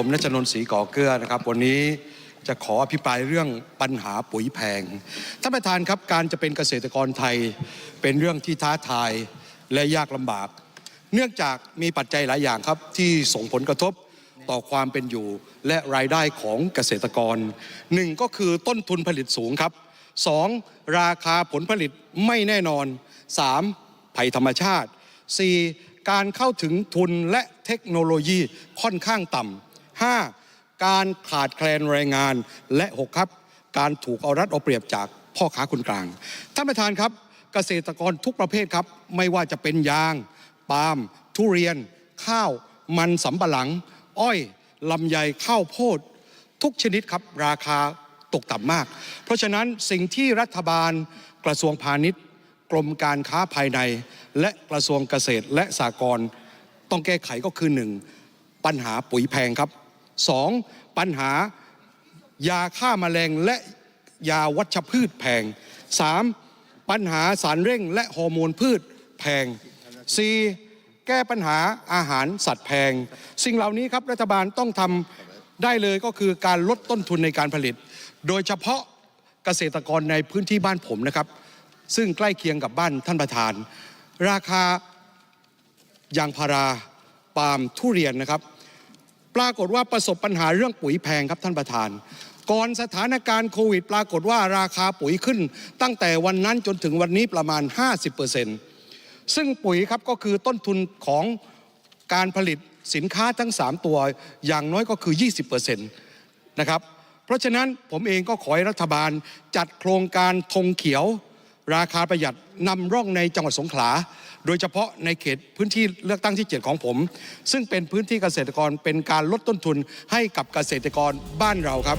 ผมนัชนนท์ศรีก่อเกลือนะครับ วันนี้จะขออภิปรายเรื่องปัญหาปุ๋ยแพง ท่านประธานครับการจะเป็นเกษตรกรไทยเป็นเรื่องที่ท้าทายและยากลำบาก เนื่องจากมีปัจจัยหลายอย่างครับที่ส่งผลกระทบต่อความเป็นอยู่และรายได้ของเกษตรกรหนึ่งก็คือต้นทุนผลิตสูงครับสองราคาผลผลิตไม่แน่นอนสามภัยธรรมชาติ 4. การเข้าถึงทุนและเทคโนโลยีค่อนข้างต่ำ 5. การขาดแคลนแรงงานและ 6 ครับ การถูกเอารัดเอาเปรียบจากพ่อค้าคนกลาง ท่านประธานครับ เกษตรกรทุกประเภทครับ ไม่ว่าจะเป็นยาง ปาล์ม ทุเรียน ข้าว มันสำปะหลัง อ้อยลำไยข้าวโพด ทุกชนิดครับราคาตกต่ำมาก เพราะฉะนั้นสิ่งที่รัฐบาลกระทรวงพาณิชย์ กรมการค้าภายใน และกระทรวงเกษตรและสหกรณ์ต้องแก้ไขก็คือหนึ่งปัญหาปุ๋ยแพงครับ สองปัญหายาฆ่าแมลงและยาวัชพืชแพงสามปัญหาสารเร่งและฮอร์โมนพืชแพงสี่แก้ปัญหาอาหารสัตว์แพง สิ่งเหล่านี้ครับรัฐบาลต้องทำได้เลยก็คือการลดต้นทุนในการผลิต โดยเฉพาะเกษตรกรในพื้นที่บ้านผมนะครับ ซึ่งใกล้เคียงกับบ้านท่านประธาน ราคายางพาราปาล์มทุเรียนนะครับ ปรากฏว่าประสบปัญหาเรื่องปุ๋ยแพงครับท่านประธาน ก่อนสถานการณ์โควิด ปรากฏว่าราคาปุ๋ยขึ้น ตั้งแต่วันนั้นจนถึงวันนี้ประมาณ 50%ซึ่งปุ๋ยครับก็คือต้นทุนของการผลิตสินค้าทั้ง 3 ตัวอย่างน้อยก็คือ 20%นะครับเพราะฉะนั้นผมเองก็ขอให้รัฐบาลจัดโครงการธงเขียว ราคาประหยัดนำร่องในจังหวัดสงขลา โดยเฉพาะในเขตพื้นที่เลือกตั้งที่ 7 ของผม ซึ่งเป็นพื้นที่เกษตรกรเป็นการลดต้นทุนให้กับเกษตรกรบ้านเราครับ